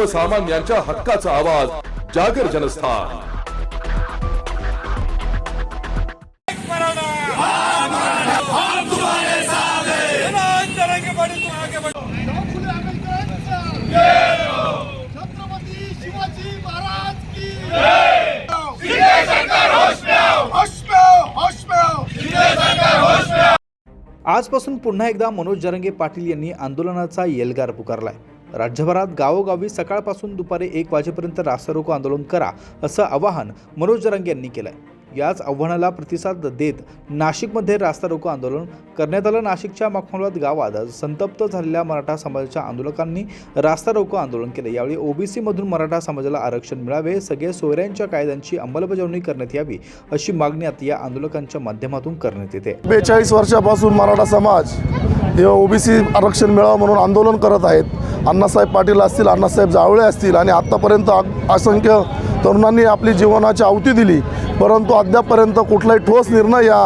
सर्वसामान्यांच्या हक्काचा आवाज जागर जनस्थान. आजपासून पुन्हा एकदा मनोज जरंगे पाटील यांनी आंदोलनाचा येलगार पुकारलाय. राज्यभरात गावोगावी सकाळपासून दुपारी एक वाजेपर्यंत रास्ता रोको आंदोलन करा असं आवाहन मनोज जरंगे यांनी केलंय. याच आव्हानाला प्रतिसाद देत नाशिकमध्ये रास्ता रोको आंदोलन करण्यात आलं. नाशिकच्या मखमलवाद गावात संतप्त झालेल्या मराठा समाजाच्या आंदोलकांनी रास्ता रोको आंदोलन केलं. यावेळी ओबीसीमधून मराठा समाजाला आरक्षण मिळावे सगळे सोयऱ्यांच्या कायद्यांची अंमलबजावणी करण्यात यावी अशी मागणी आता या आंदोलकांच्या माध्यमातून करण्यात येते. बेचाळीस वर्षापासून मराठा समाज हे ओबीसी आरक्षण मिळावं म्हणून आंदोलन करत आहेत. अण्णासाहेब पाटील असतील अण्णासाहेब जावळे असतील आणि आत्तापर्यंत असंख्य तरुणांनी आपली जीवनाची आहुती दिली. परंतु अद्यापपर्यंत कुठलाही ठोस निर्णय या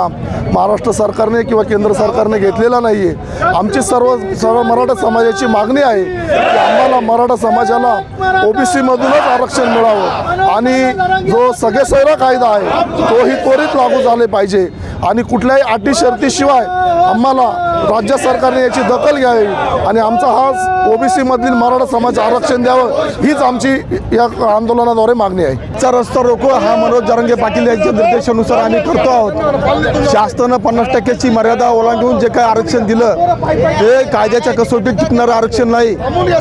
महाराष्ट्र सरकारने किंवा केंद्र सरकारने घेतलेला नाही आहे आमची सर्व सर्व मराठा समाजाची मागणी आहे की आम्हाला मराठा समाजाला ओबीसीमधूनच आरक्षण मिळावं. आणि जो सगळे सैरा कायदा आहे तोही त्वरित लागू झाले पाहिजे. आणि कुठल्याही अटी शर्तीशिवाय आम्हाला राज्य सरकारने याची दखल घ्यावी आणि आमचा हा ओबीसी मधील मराठा समाज आरक्षण द्यावं हीच आमची या आंदोलनाद्वारे मागणी आहे. चा रस्ता रोको हा मनोज जरंगे पाटील यांच्या निर्देशानुसार आम्ही करतो आहोत. शासनानं पन्नास टक्क्याची मर्यादा ओलांडून जे काही आरक्षण दिलं ते कायद्याच्या कसोटीत टिकणारं आरक्षण नाही.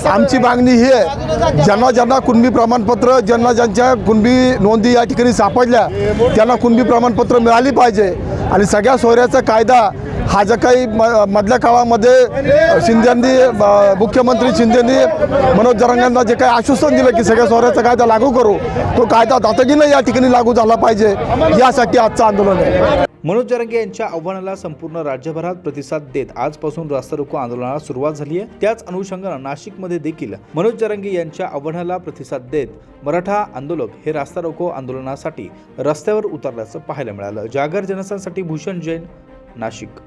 आमची मागणी ही आहे ज्यांना ज्यांना कुणबी प्रमाणपत्र ज्यांना ज्यांच्या कुणबी नोंदी या ठिकाणी सापडल्या त्यांना कुणबी प्रमाणपत्र मिळाली पाहिजे. आणि सगळ्या सोयऱ्याचा कायदा हा जर काही म मधल्या काळामध्ये शिंदेंनी मुख्यमंत्री शिंदेंनी मनोज जरांगांना जे काही आश्वासन दिलं की सगळ्या सोहऱ्याचा कायदा लागू करू तो कायदा दातगीनं या ठिकाणी लागू झाला पाहिजे यासाठी आजचं आंदोलन आहे. मनोज जरंगे यांच्या आव्हानाला संपूर्ण राज्यभरात प्रतिसाद देत आजपासून रास्ता रोको आंदोलनाला सुरुवात झाली आहे. त्याच अनुषंगानं नाशिकमध्ये देखील मनोज जरंगे यांच्या आव्हानाला प्रतिसाद देत मराठा आंदोलक हे रास्ता रोको आंदोलनासाठी रस्त्यावर उतरल्याचं पाहायला मिळालं. जागर जनसांसाठी भूषण जैन नाशिक.